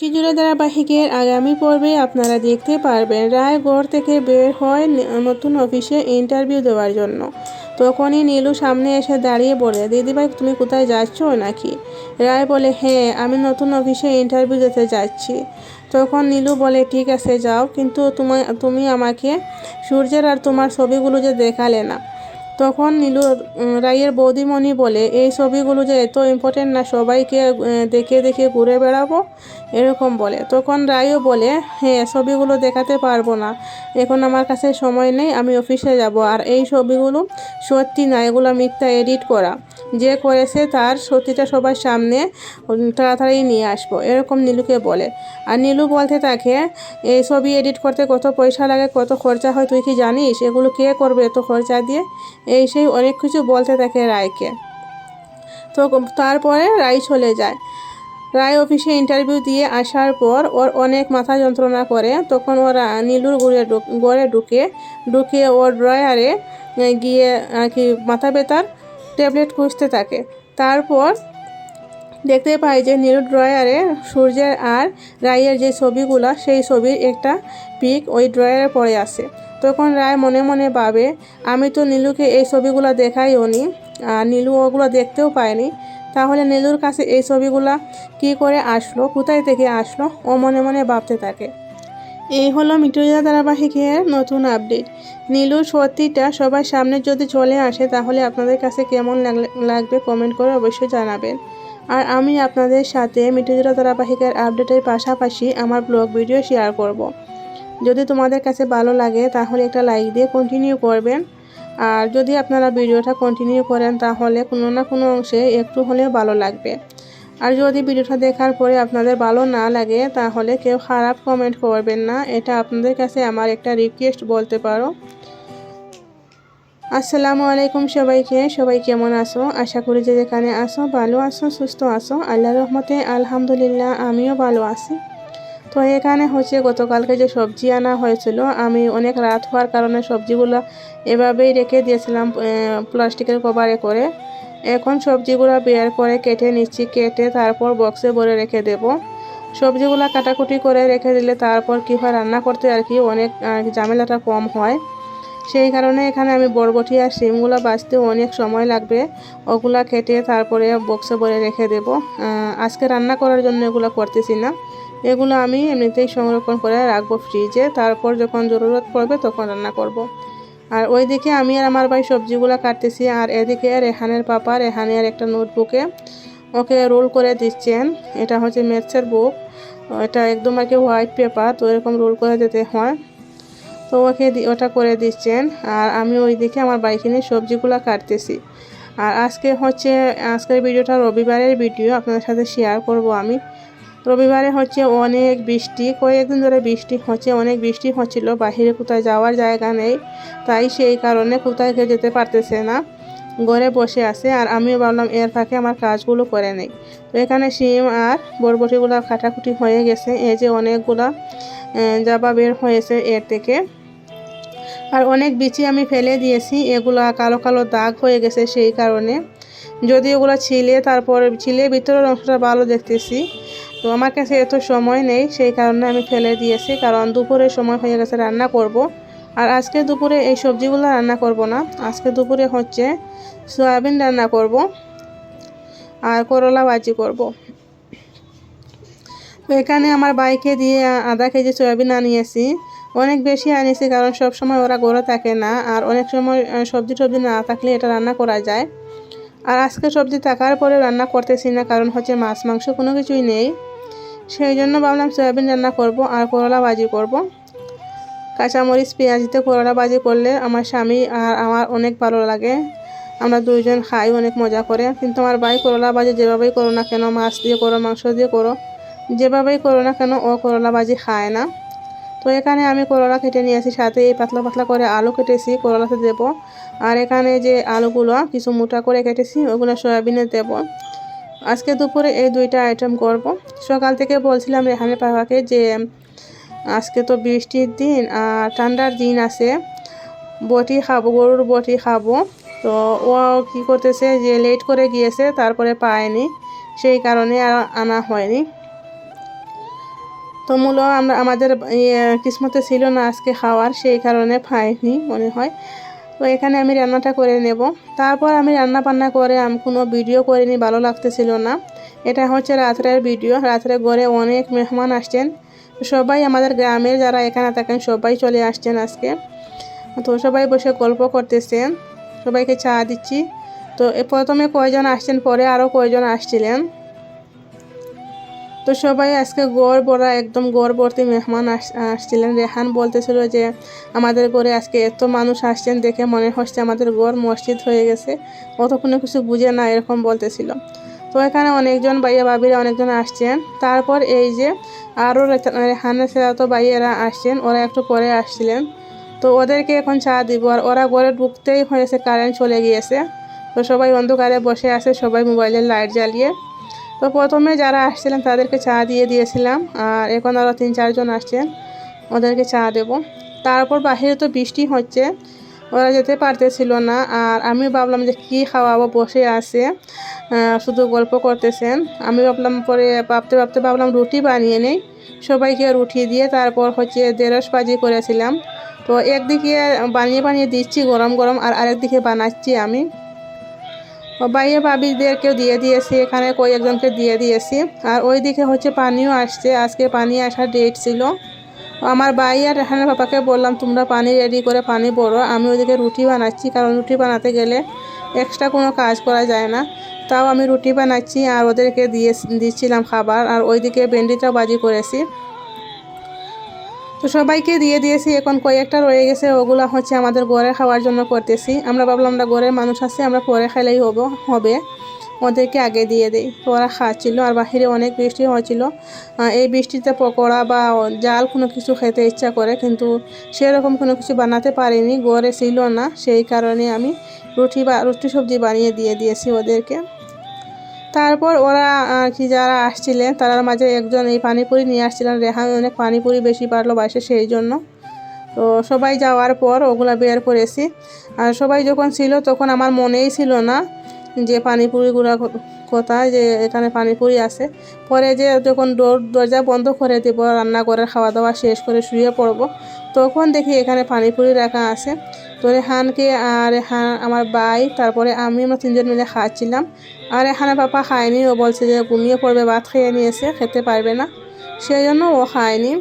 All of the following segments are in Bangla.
জুড়ে ধারাবাহিকের আগামী পর্বে আপনারা দেখতে পারবেন। রায় ঘর থেকে বের হয় নতুন অফিসে ইন্টারভিউ দেওয়ার জন্য। তখনই নীলু সামনে এসে দাঁড়িয়ে বলে, দিদিভাই, তুমি কোথায় যাচ্ছ নাকি? রায় বলে হ্যাঁ আমি নতুন অফিসে ইন্টারভিউ দিতে যাচ্ছি। তখন নীলু বলে, ঠিক আছে, যাও, কিন্তু তুমি তুমি আমাকে, সূর্যের আর তোমার ছবিগুলো যে দেখালে না। তখন নীলু রায়ের বৌদিমণি বলে, এই ছবিগুলো যে এত ইম্পর্টেন্ট না, সবাইকে দেখে দেখে ঘুরে বেড়াবো? এরকম বলে। তখন রায়ও বলে হ্যাঁ ছবিগুলো দেখাতে পারব না। এখন আমার কাছে সময় নেই, আমি অফিসে যাব। আর এই ছবিগুলো সত্যি না, এগুলো মিথ্যা এডিট করা। যে করেছে তার সত্যিটা সবার সামনে তাড়াতাড়ি নিয়ে আসব। এরকম নীলুকে বলে। আর নীলু বলতে থাকে, এই ছবি এডিট করতে কত পয়সা লাগে, কত খরচা হয়, তুই কি জানিস? এগুলো কে করবে এত খরচা দিয়ে? এই সেই অনেক কিছু বলতে থাকে রায়কে। তো তারপরে রায় চলে যায়। রায় অফিসে ইন্টারভিউ দিয়ে আসার পর ওর অনেক মাথা যন্ত্রণা করে। তখন ওরা নীলুর ঘুরে গড়ে ঢুকে ঢুকে ওর ড্রয়ারে গিয়ে আর কি মাথা ব্যথার ট্যাবলেট খুঁজতে থাকে। তারপর দেখতে পাই যে নীলুর ড্রয়ারে সূর্যের আর রায়ের যে ছবিগুলো, সেই ছবির একটা পিক ওই ড্রয়ারে পড়ে আছে। তখন রায় মনে মনে ভাবে, আমি তো নীলুকে এই ছবিগুলো দেখাইও নি আর নীলু ওগুলো দেখতেও পায়নি। তাহলে নীলুর কাছে এই ছবিগুলা কি করে আসলো? কোথায় থেকে আসলো? ও মনে মনে ভাবতে থাকে। এই হলো মিটুজা ধারাবাহিকের নতুন আপডেট। নীলুর সত্যিটা সবার সামনে যদি চলে আসে, তাহলে আপনাদের কাছে কেমন লাগবে কমেন্ট করে অবশ্যই জানাবেন। আর আমি আপনাদের সাথে মিটুজা ধারাবাহিকের আপডেটের পাশাপাশি আমার ব্লগ ভিডিও শেয়ার করব। যদি তোমাদের কাছে ভালো লাগে, তাহলে একটা লাইক দিয়ে কন্টিনিউ করবেন। আর যদি আপনারা ভিডিওটা কন্টিনিউ করেন, তাহলে কোনো না কোনো অংশে একটু হলেও ভালো লাগবে। আর যদি ভিডিওটা দেখার পরে আপনাদের ভালো না লাগে, তাহলে কেউ খারাপ কমেন্ট করবেন না। এটা আপনাদের কাছে আমার একটা রিকোয়েস্ট বলতে পারো। আসসালামু আলাইকুম সবাইকে, সবাই কেমন আসো আশা করি যে যেখানে আসো ভালো আসো সুস্থ আছো। আল্লাহ রহমতে আলহামদুলিল্লাহ, আমিও ভালো আছি। তো এখানে হচ্ছে গতকালকে যে সবজি আনা হয়েছিল, আমি অনেক রাত হওয়ার কারণে সবজিগুলো এভাবেই রেখে দিয়েছিলাম প্লাস্টিকের কভারে করে। এখন সবজিগুলো বের করে কেটে নিচ্ছি, কেটে তারপর বক্সে ভরে রেখে দেব। সবজিগুলো কাটাকুটি করে রেখে দিলে তারপর কী হয়, রান্না করতে আর কি অনেক ঝামেলাটা কম হয়। সেই কারণে এখানে আমি বরবটি আর শিমগুলো বাছতে অনেক সময় লাগবে, ওগুলা কেটে তারপরে বক্সে ভরে রেখে দেব। আজকে রান্না করার জন্য এগুলো করতেছি না। এগুলো আমি এমনিতেই সংরক্ষণ করে রাখব ফ্রিজে তারপর যখন জরুরত পড়বে তখন রান্না করব। আর ওইদিকে আমি আর আমার ভাই সবজিগুলো কাটতেছি। আর এদিকে রেহানের পাপা, রেহানের একটা নোটবুকে ওকে রোল করে দিচ্ছেন। এটা হচ্ছে ম্যাথসের বুক। এটা একদম আর কি হোয়াইট পেপার, তো এরকম রোল করে দিতে হয়। তো ওকে ওটা করে দিচ্ছেন। আর আমি ওইদিকে আমার বাইকে নিয়ে সবজিগুলো কাটতেছি। আর আজকে হচ্ছে, আজকের ভিডিওটা রবিবারের ভিডিও। আপনাদের সাথে শেয়ার করব আমি। রবিবারে হচ্ছে অনেক বৃষ্টি, কয়েকদিন ধরে বৃষ্টি হচ্ছে, অনেক বৃষ্টি হচ্ছিল, বাহিরে কোথায় যাওয়ার জায়গা নেই, তাই সেই কারণে কোথায় কেউ যেতে পারতেছে না, ঘরে বসে আছে, আর আমিও ভাবলাম এর ফাঁকে আমার কাজগুলো করে নেই। তো এখানে শিম আর বরবটিগুলো কাটাকুটি হয়ে গেছে, এই যে অনেকগুলা জাবা বের হয়েছে এর থেকে। আর অনেক বিচি আমি ফেলে দিয়েছি, এগুলা কালো কালো দাগ হয়ে গেছে সেই কারণে। যদি ওগুলো ছিলে, তারপর ছিলে ভিতরের অংশটা ভালো দেখতেছি। তো আমার কাছে এত সময় নেই, সেই কারণে আমি ফেলে দিয়েছি, কারণ দুপুরের সময় হয়ে গেছে রান্না করব। আর আজকে দুপুরে এই সবজিগুলো রান্না করব না আজকে দুপুরে হচ্ছে সয়াবিন রান্না করব আর করলা ভাজি করব। তো এখানে আমার বাইকে দিয়ে আধা কেজি সয়াবিন আনিয়েছি অনেক বেশি আনিয়েছি, কারণ সব সময় ওরা গড়ে থাকে না, আর অনেক সময় সবজি টবজি না থাকলে এটা রান্না করা যায় আর আজকে সবজি থাকার পরে রান্না করতেছি না, কারণ হচ্ছে মাছ, মাংস কোনো কিছুই নেই সেই জন্য ভাবলাম সয়াবিন রান্না করব আর করলা ভাজি করব। কাঁচামরিচ, পেঁয়াজ দিয়ে করলা ভাজি করলে আমার স্বামী আর আমার অনেক ভালো লাগে। আমরা দুইজন খাই, অনেক মজা করে। কিন্তু আমার ভাই করলা ভাজি যেভাবেই করো না কেন, মাছ দিয়ে করো, মাংস দিয়ে করো, যেভাবেই করো না কেন, ও করলা ভাজি খায় না। তো এখানে আমি করলা কেটে নিয়েছি সাথে এই পাতলা পাতলা করে আলু কেটেছি, করলাতে দেব। আর এখানে যে আলুগুলো, কিছু মোটা করে কেটেছি, ওগুলো সয়াবিনে দেব। আজকে দুপুরে এই দুইটা আইটেম করব। সকাল থেকে বলছিলাম রেহানের পাপাকে যে আজকে তো বৃষ্টির দিন আর ঠান্ডার দিন আছে বটি খাব গরুর বটি খাব। তো ও কি করতেছে যে লেট করে গিয়েছে তারপরে পায়নি সেই কারণে আর আনা হয়নি। তো মূল আমরা আমাদের ইয়ে, কিসমতে ছিল না আজকে খাওয়ার সেই কারণে পাইনি মনে হয়। তো এখানে আমি রান্নাটা করে নেব। তারপর আমি রান্না বান্না করে আমি কোনো ভিডিও করিনি, ভালো লাগতেছিল না। এটা হচ্ছে রাত্রের ভিডিও, রাত্রে ঘরে অনেক মেহমান আসছেন। সবাই আমাদের গ্রামের যারা এখানে থাকেন, সবাই চলে আসছেন আজকে। তো সবাই বসে গল্প করতেছেন, সবাইকে চা দিচ্ছি। তো প্রথমে কয়জন আসছেন, পরে আরও কয়জন আসছিলেন? তো সবাই আজকে গড় বড়া একদম গড় ভর্তি মেহমান আস- আসছিলেন। রেহান বলতেছিল যে, আমাদের ঘরে আজকে এত মানুষ আসছেন দেখে মনে হচ্ছে আমাদের গড় মসজিদ হয়ে গেছে। অত কোনো কিছু বুঝে না, এরকম বলতেছিল। তো এখানে অনেকজন ভাইয়া, ভাবিরা অনেকজন আসছেন। তারপর এই যে আরও রেহানের তো ভাইয়েরা আসছেন। ওরা একটু পরে আসছিলেন। তো ওদেরকে এখন চা দিব। আর ওরা ঘরে ঢুকতেই হয়েছে, কারেন্ট চলে গিয়েছে। তো সবাই অন্ধকারে বসে আছে, সবাই মোবাইলের লাইট জ্বালিয়ে। তো প্রথমে যারা আসছিলেন তাদেরকে চা দিয়ে দিয়েছিলাম, আর এখন আরও তিন চারজন আসছেন, ওদেরকে চা দেব। তারপর বাহিরে তো বৃষ্টি হচ্ছে, ওরা যেতে পারতেছিল না, আর আমি ভাবলাম যে কী খাওয়াবো, বসে আছে শুধু গল্প করতেছেন। আমি ভাবলাম পরে ভাবতে ভাবতে ভাবলাম রুটি বানিয়ে নেই, সবাইকে রুটি দিয়ে তারপর হচ্ছে দেড়শ বাজি করেছিলাম। তো একদিকে বানিয়ে বানিয়ে দিচ্ছি গরম গরম, আর আরেকদিকে বানাচ্ছি আমি। বাইরে ভাবিদেরকেও দিয়ে দিয়েছি, এখানে কয়েকজনকে দিয়ে দিয়েছি। আর ওইদিকে হচ্ছে পানিও আসছে, আজকে পানি আসার ডেট ছিল। আমার ভাই আর এখানে পাপাকে বললাম, তোমরা পানি রেডি করে পানি বড়ো আমি ওইদিকে রুটি বানাচ্ছি, কারণ রুটি বানাতে গেলে এক্সট্রা কোনো কাজ করা যায় না। তাও আমি রুটি বানাচ্ছি আর ওদেরকে দিয়ে দিচ্ছিলাম খাবার, আর ওইদিকে ভেন্ডিটাও বাজি করেছি। তো সবাইকে দিয়ে দিয়েছি, এখন কয়েকটা রয়ে গেছে, ওগুলা হচ্ছে আমাদের ঘরে খাওয়ার জন্য করতেছি। আমরা ভাবলাম আমরা ঘরের মানুষ আছে, আমরা পরে খাইলেই হব, হবে। ওদেরকে আগে দিয়ে দেই। তো ওরা খাচ্ছিল আর বাহিরে অনেক বৃষ্টি হয়েছিল। এই বৃষ্টিতে পকোড়া বা জাল কোনো কিছু খেতে ইচ্ছা করে, কিন্তু সেরকম কোনো কিছু বানাতে পারিনি ঘরে ছিল না। সেই কারণে আমি রুটি বা রুটি সবজি বানিয়ে দিয়ে দিয়েছি ওদেরকে। তারপর ওরা কি যারা আসছিলেন, তারার মাঝে একজন এই পানিপুরি নিয়ে আসছিলেন। রেহান অনেক পানিপুরি বেশি পারল বাসে সেই জন্য। তো সবাই যাওয়ার পর ওগুলা বের করেছি। আর সবাই যখন ছিল তখন আমার মনেই ছিল না যে পানিপুরিগুলো কোথায় যে এখানে পানিপুরি আছে। পরে যে যখন ডোর দরজা বন্ধ করে দেব রান্নাঘরের খাওয়া দাওয়া শেষ করে শুয়ে পড়ব, তখন দেখি এখানে পানিপুরি রাখা আছে। তো রেহানকে আর রেহান আমার ভাই, তারপরে আমি, আমরা তিনজন মিলে খাচ্ছিলাম। আর এখানে পাপা খায়নি, ও বলছে যে ঘুমিয়ে পড়বে, ভাত খেয়ে নিয়েছে, খেতে পারবে না। সেই জন্য ও খায়নি।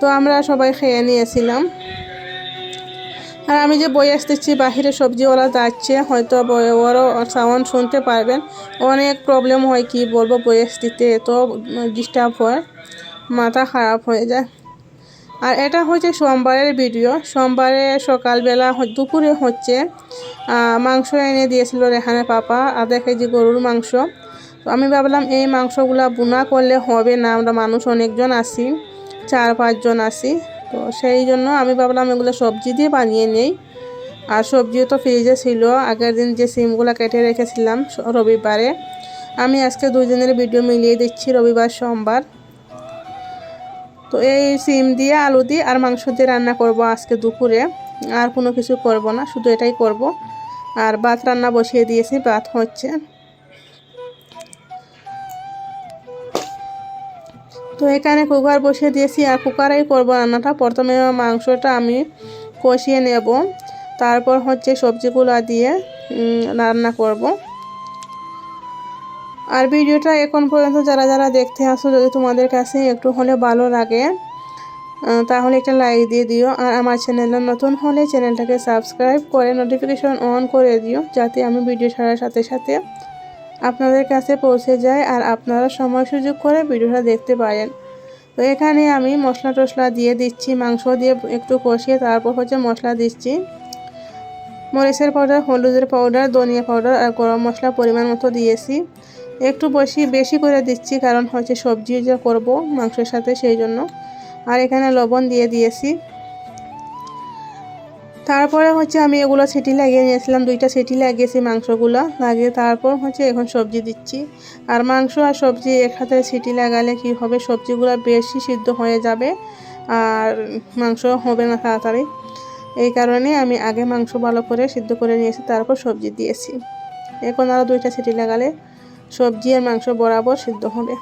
তো আমরা সবাই খেয়ে নিয়েছিলাম। আর আমি যে বই আসতেছি, বাহিরে সবজিওয়ালা যাচ্ছে, হয়তো ওরও সাউন্ড শুনতে পারবেন। অনেক প্রবলেম হয়, কি বলব, বই আসতে এত ডিস্টার্ব হয়, মাথা খারাপ হয়ে যায়। আর এটা হচ্ছে সোমবারের ভিডিও সোমবারে সকালবেলা দুপুরে হচ্ছে মাংস এনে দিয়েছিল রেহানে পাপা, আধা কেজি গরুর মাংস। তো আমি ভাবলাম, এই মাংসগুলা বুনা করলে হবে না, আমরা মানুষ অনেকজন আসি চার পাঁচজন আছি। তো সেই জন্য আমি ভাবলাম এগুলো সবজি দিয়ে বানিয়ে নেই। আর সবজিও তো ফ্রিজে ছিল। আগের দিন যে সিমগুলো কেটে রেখেছিলাম রবিবারে। আমি আজকে দুই দিনের ভিডিও মিলিয়ে দিচ্ছি রবিবার, সোমবার। তো এই সিম দিয়ে আলু দিয়ে আর মাংস দিয়ে রান্না করব আজকে দুপুরে। আর কোনো কিছু করব না, শুধু এটাই করব। আর ভাত রান্না বসিয়ে দিয়েছি, ভাত হচ্ছে। তো এখানে কুকার বসিয়ে দিয়েছি আর কুকারেই করব রান্নাটা। প্রথমে মাংসটা আমি কষিয়ে নেব। তারপর হচ্ছে সবজিগুলো দিয়ে রান্না করব। আর ভিডিওটা এখন পর্যন্ত যারা যারা দেখতে আসো, যদি তোমাদের কাছে একটু হলে ভালো লাগে তাহলে একটা লাইক দিয়ে দিও। আর আমার চ্যানেলে নতুন হলে চ্যানেলটাকে সাবস্ক্রাইব করে নোটিফিকেশন অন করে দিও, যাতে আমি ভিডিও ছাড়ার সাথে সাথে আপনাদের কাছে পৌঁছে যায় আর আপনারা সময় সুযোগ করে ভিডিওটা দেখতে পারেন। তো এখানে আমি মশলা টশলা দিয়ে দিচ্ছি, মাংস দিয়ে একটু কষিয়ে তারপর হচ্ছে মশলা দিচ্ছি। মরিচের পাউডার, হলুদের পাউডার, ধনিয়া পাউডার আর গরম মশলা পরিমাণ মতো দিয়েছি। একটু বেশি বেশি করে দিচ্ছি কারণ হচ্ছে সবজি যা করব মাংসের সাথে সেই জন্য। আর এখানে লবণ দিয়ে দিয়েছি। তারপরে হচ্ছে আমি এগুলো সিটি লাগিয়ে নিয়েছিলাম, দুইটা সিটি লাগিয়েছি মাংসগুলো। লাগিয়ে তারপর হচ্ছে এখন সবজি দিচ্ছি। আর মাংস আর সবজি একসাথে সিটি লাগালে কি হবে? সবজিগুলো বেশি সিদ্ধ হয়ে যাবে আর মাংস হবে না তাড়াতাড়ি। এই কারণে আমি আগে মাংস ভালো করে সিদ্ধ করে নিয়েছি, তারপর সবজি দিয়েছি। এখন আরও দুইটা সিটি লাগালে সবজি আর মাংস বরাবর সিদ্ধ হবে।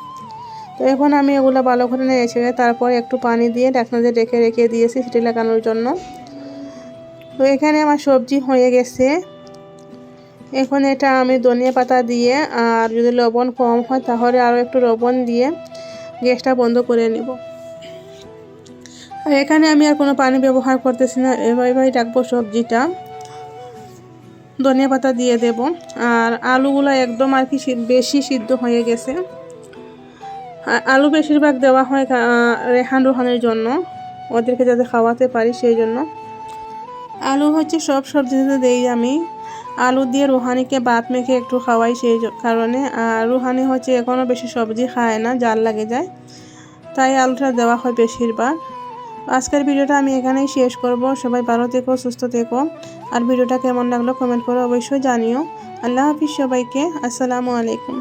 তো এখন আমি এগুলো ভালো করে নিয়েছি তারপর একটু পানি দিয়ে ঢাকনাতে রেখে রেখে দিয়েছি সিটি লাগানোর জন্য। তো এখানে আমার সবজি হয়ে গেছে। এখন এটা আমি ধনিয়া পাতা দিয়ে আর যদি লবণ কম হয় তাহলে আরও একটু লবণ দিয়ে গ্যাসটা বন্ধ করে নেব। আর এখানে আমি আর কোনো পানি ব্যবহার করতেছি না, এভাবেই রাখব সবজিটা। ধনিয়া পাতা দিয়ে দেব। আর আলুগুলো একদম আর কি বেশি সিদ্ধ হয়ে গেছে। আলু বেশিরভাগ দেওয়া হয় রেহান রোহানের জন্য। ওদেরকে যাতে খাওয়াতে পারি সেই জন্য। আলু হচ্ছে সব সবজিতে দেই আমি। আলু দিয়ে রুহানিকে ভাত মেখে একটু খাওয়াই সেই কারণে। আর রুহানি হচ্ছে এখনও বেশি সবজি খায় না, জাল লাগে যায়। তাই আলুটা দেওয়া হয় বেশিরভাগ আজকের ভিডিওটা আমি এখানেই শেষ করব। সবাই ভালো থেকো, সুস্থ থেকো। আর ভিডিওটা কেমন লাগল কমেন্ট করে অবশ্যই জানিও। আল্লাহ হাফিজ সবাইকে। আসসালামু আলাইকুম।